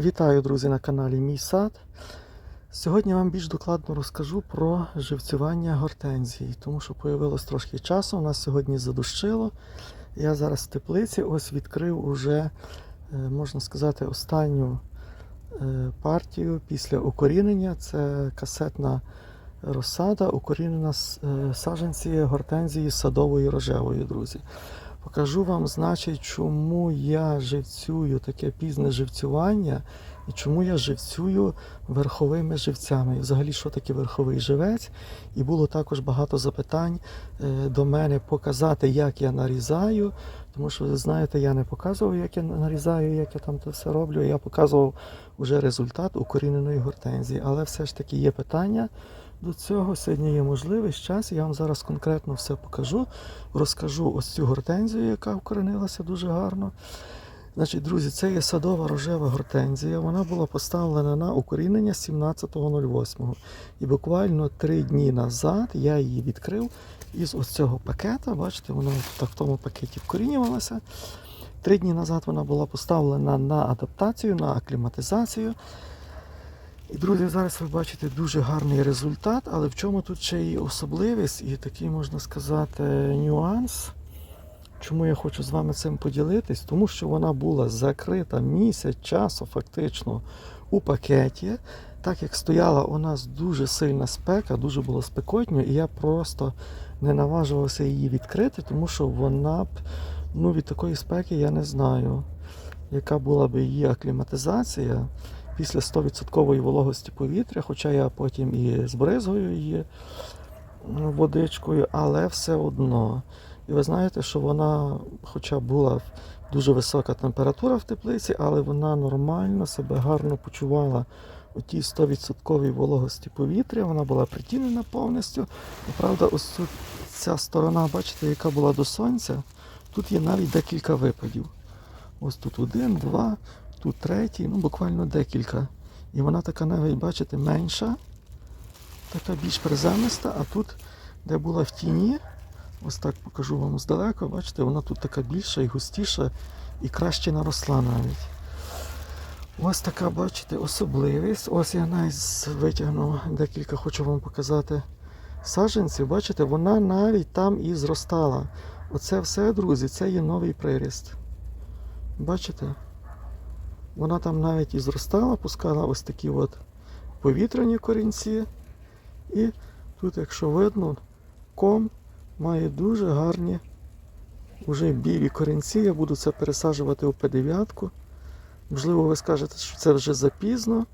Вітаю, друзі, на каналі Мій сад. Сьогодні вам більш докладно розкажу про живцювання гортензії, тому що появилось трошки часу. У нас сьогодні задущило. Я зараз в теплиці ось відкрив уже, е, можна сказати, останню е, партію після укорінення. Це касетна розсада, укорінена е, гортензії садової рожевої, друзі. Покажу вам, значить, чому я живцюю таке пізне живцювання і чому я живцюю верховими живцями. І взагалі, що таке верховий живець? І було також багато запитань е, до мене показати, як я нарізаю. Тому що, ви знаєте, я не показував, як я нарізаю, як я там це все роблю. Я показував уже результат укоріненої гортензії. Але все ж таки є питання до цього. Сьогодні є можливість, час. Я вам зараз конкретно все покажу. Розкажу ось цю гортензію, яка вкоренилася дуже гарно. Значить, друзі, це є садова рожева гортензія. Вона була поставлена на укорінення 17.08. І буквально три дні назад я її відкрив із ось цього пакета. Бачите, вона так в тому пакеті вкорінювалася. Три дні назад вона була поставлена на адаптацію, на акліматизацію. І, друзі, зараз ви бачите дуже гарний результат, але в чому тут ще і особливість, і такий, можна сказати, нюанс. Чому я хочу з вами цим поділитись? Тому що вона була закрита місяць часу фактично у пакеті. Так як стояла у нас дуже сильна спека, дуже було спекотньо, і я просто не наважувався її відкрити, тому що вона б ну, від такої спеки я не знаю, яка була б її акліматизація після 100% вологості повітря, хоча я потім і збризгую її водичкою, але все одно. І ви знаєте, що вона, хоча була дуже висока температура в теплиці, але вона нормально себе гарно почувала у тій 100% вологості повітря. Вона була притінена повністю. Правда, ось тут ця сторона, бачите, яка була до сонця, тут є навіть декілька випадів. Ось тут один, два, тут третій, ну буквально декілька. І вона така навіть, бачите, менша, така більш приземиста, а тут, де була в тіні, ось так покажу вам здалека, бачите, вона тут така більша і густіша, і краще наросла навіть. Ось така, бачите, особливість. Ось я навіть витягнув декілька, хочу вам показати саджанців. Бачите, вона навіть там і зростала. Оце все, друзі, це є новий приріст. Бачите? Вона там навіть і зростала, пускала ось такі от повітряні корінці. І тут, якщо видно, ком має дуже гарні вже білі корінці. Я буду це пересаджувати у П9. Можливо, ви скажете, що це вже запізно.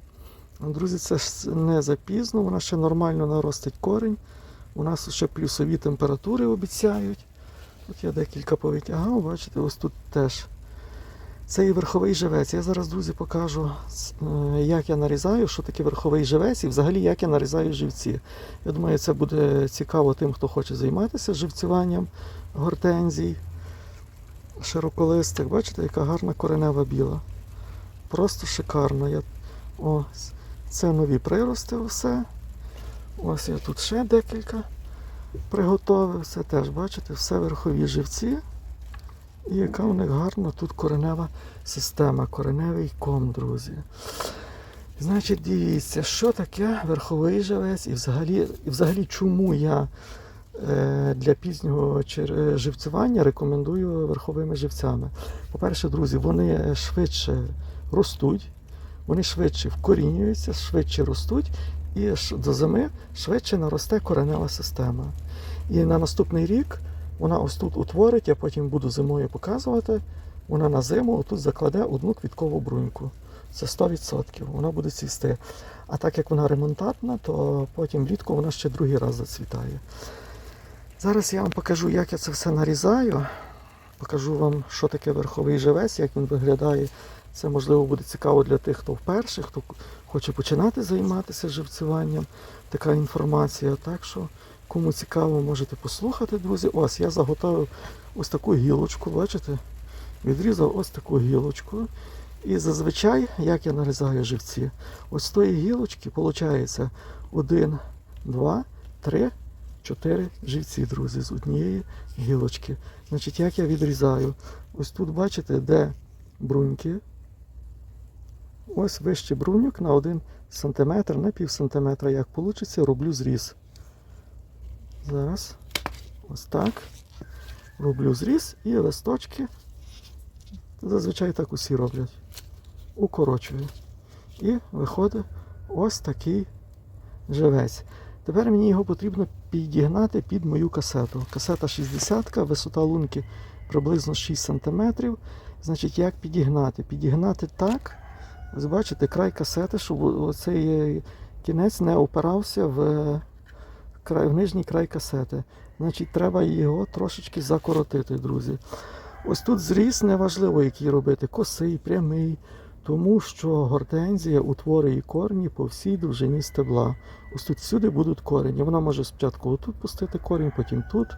Друзі, це ж не запізно, вона ще нормально наростить корінь. У нас ще плюсові температури обіцяють. Тут я декілька повитягав, бачите, ось тут теж. Це і верховий живець. Я зараз, друзі, покажу, е, як я нарізаю, що таке верховий живець і взагалі як я нарізаю живці. Я думаю, це буде цікаво тим, хто хоче займатися живцюванням гортензій, широколистих. Бачите, яка гарна коренева біла. Просто шикарно. Я... Ось. Це нові прирости все. Ось я тут ще декілька приготовив. Це теж, бачите, все верхові живці. І яка у них гарна тут коренева система, кореневий ком, друзі. Значить, дивіться, що таке верховий живець і взагалі, і взагалі чому я е, для пізнього живцювання рекомендую верховими живцями. По-перше, друзі, вони швидше ростуть, вони швидше вкорінюються, швидше ростуть, і до зими швидше наросте коренева система. І на наступний рік вона ось тут утворить, я потім буду зимою показувати. Вона на зиму отут закладе одну квіткову бруньку. Це 100%. Вона буде цвісти. А так як вона ремонтатна, то потім влітку вона ще другий раз зацвітає. Зараз я вам покажу, як я це все нарізаю. Покажу вам, що таке верховий живець, як він виглядає. Це можливо буде цікаво для тих, хто вперше, хто хоче починати займатися живцюванням. Така інформація. Так що Кому цікаво, можете послухати, друзі. Ось я заготовив ось таку гілочку, бачите? Відрізав ось таку гілочку. І зазвичай, як я нарізаю живці, ось з тої гілочки виходить 1, 2, 3, 4 живці, друзі, з однієї гілочки. Значить, як я відрізаю? Ось тут, бачите, де бруньки. ось вище бруньок на 1 см, на пів сантиметра, як вийде, роблю зріз. Зараз. Ось так. Роблю зріз і листочки. Зазвичай так усі роблять. Укорочую. І виходить ось такий живець. Тепер мені його потрібно підігнати під мою касету. Касета 60, висота лунки приблизно 6 см. Значить, як підігнати? Підігнати так. Ось бачите, край касети, щоб оцей кінець не опирався в, край, в нижній край касети. Значить, треба його трошечки закоротити, друзі. Ось тут зріз неважливо, який робити, косий, прямий, тому що гортензія утворює корні по всій довжині стебла. Ось тут всюди будуть корені. Вона може спочатку отут пустити корінь, потім тут,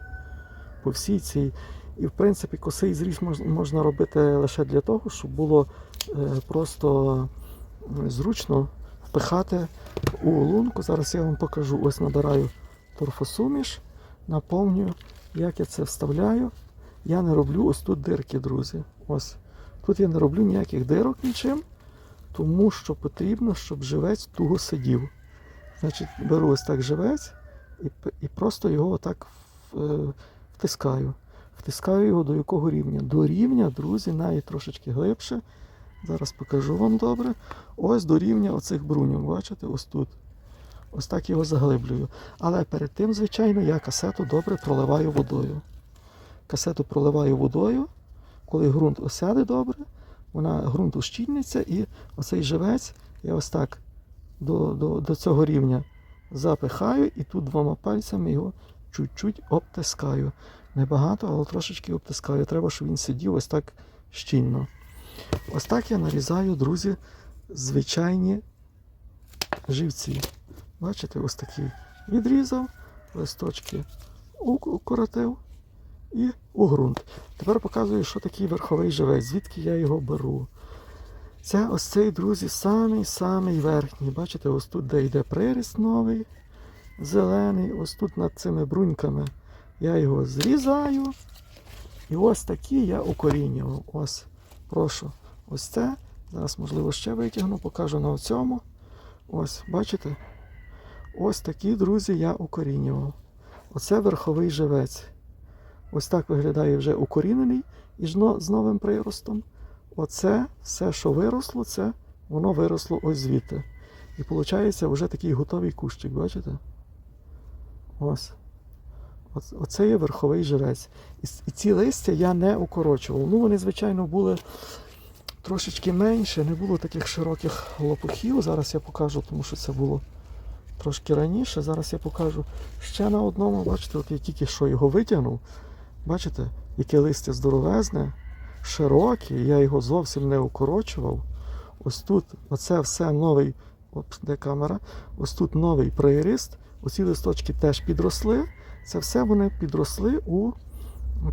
по всій цій. І в принципі косий зріз мож- можна робити лише для того, щоб було е, просто зручно впихати у лунку. Зараз я вам покажу. Ось набираю торфосуміш, наповнюю, як я це вставляю. Я не роблю ось тут дирки, друзі. Ось. Тут я не роблю ніяких дирок нічим, тому що потрібно, щоб живець туго сидів. Значить, беру ось так живець і, і просто його отак е, втискаю. Втискаю його до якого рівня? До рівня, друзі, навіть трошечки глибше. Зараз покажу вам добре. Ось до рівня оцих бруньок, бачите, ось тут. Ось так його заглиблюю. Але перед тим, звичайно, я касету добре проливаю водою. Касету проливаю водою, коли ґрунт осяде добре, вона ґрунт ущільниться і оцей живець я ось так до, до, до цього рівня запихаю і тут двома пальцями його чуть-чуть обтискаю. Небагато, але трошечки обтискаю. Треба, щоб він сидів ось так щільно. Ось так я нарізаю, друзі, звичайні живці. Бачите, ось такі відрізав, листочки укоротив і у ґрунт. Тепер показую, що такий верховий живець, звідки я його беру. Це ось цей, друзі, самий-самий верхній. Бачите, ось тут, де йде приріст новий, зелений, ось тут над цими бруньками я його зрізаю. І ось такі я укорінював. Ось, прошу, ось це. Зараз, можливо, ще витягну, покажу на цьому. Ось, бачите? Ось такі, друзі, я укорінював. Оце верховий живець. Ось так виглядає вже укорінений і з новим приростом. Оце все, що виросло, це воно виросло ось звідти. І виходить вже такий готовий кущик, бачите? Ось. Оце є верховий живець. І ці листя я не укорочував. Ну, вони, звичайно, були трошечки менше, не було таких широких лопухів. Зараз я покажу, тому що це було трошки раніше. Зараз я покажу ще на одному. Бачите, от я тільки що його витягнув. Бачите, яке листя здоровезне, широке, я його зовсім не укорочував. Ось тут, оце все новий, оп, де камера, ось тут новий приріст. Оці листочки теж підросли. Це все вони підросли у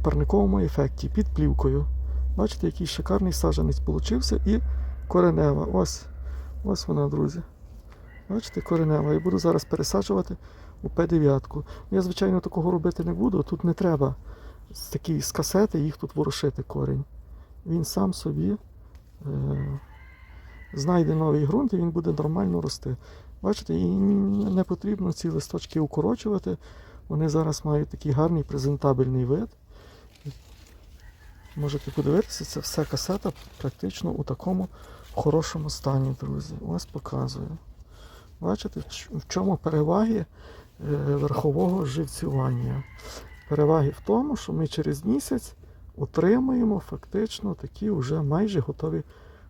парниковому ефекті під плівкою. Бачите, який шикарний саджанець получився і коренева. Ось, ось вона, друзі. Бачите, коренева. Я буду зараз пересаджувати у П9. Я, звичайно, такого робити не буду. Тут не треба з такі з касети їх тут ворушити корінь. Він сам собі е, знайде новий ґрунт і він буде нормально рости. Бачите, і не потрібно ці листочки укорочувати. Вони зараз мають такий гарний презентабельний вид. Можете подивитися, це все касета практично у такому хорошому стані, друзі. Ось показую. Бачите, в чому переваги е, верхового живцювання? Переваги в тому, що ми через місяць отримуємо фактично такі вже майже готові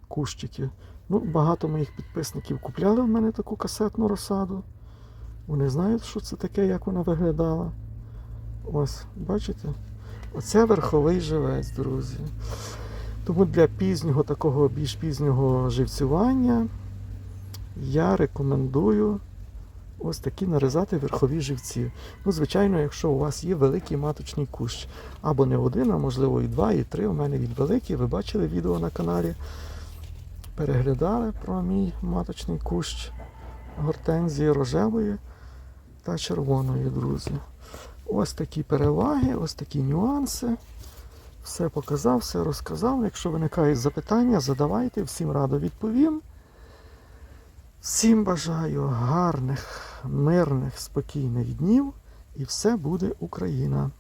кущики. Ну, багато моїх підписників купляли в мене таку касетну розсаду. Вони знають, що це таке, як вона виглядала. Ось, бачите? Оце верховий живець, друзі. Тому для пізнього такого більш пізнього живцювання я рекомендую ось такі нарізати верхові живці. Ну, звичайно, якщо у вас є великий маточний кущ, або не один, а можливо і два, і три. У мене він великий. Ви бачили відео на каналі. Переглядали про мій маточний кущ гортензії рожевої та червоної, друзі. Ось такі переваги, ось такі нюанси. Все показав, все розказав. Якщо виникають запитання, задавайте, всім радо відповім. Всім бажаю гарних, мирних, спокійних днів і все буде Україна!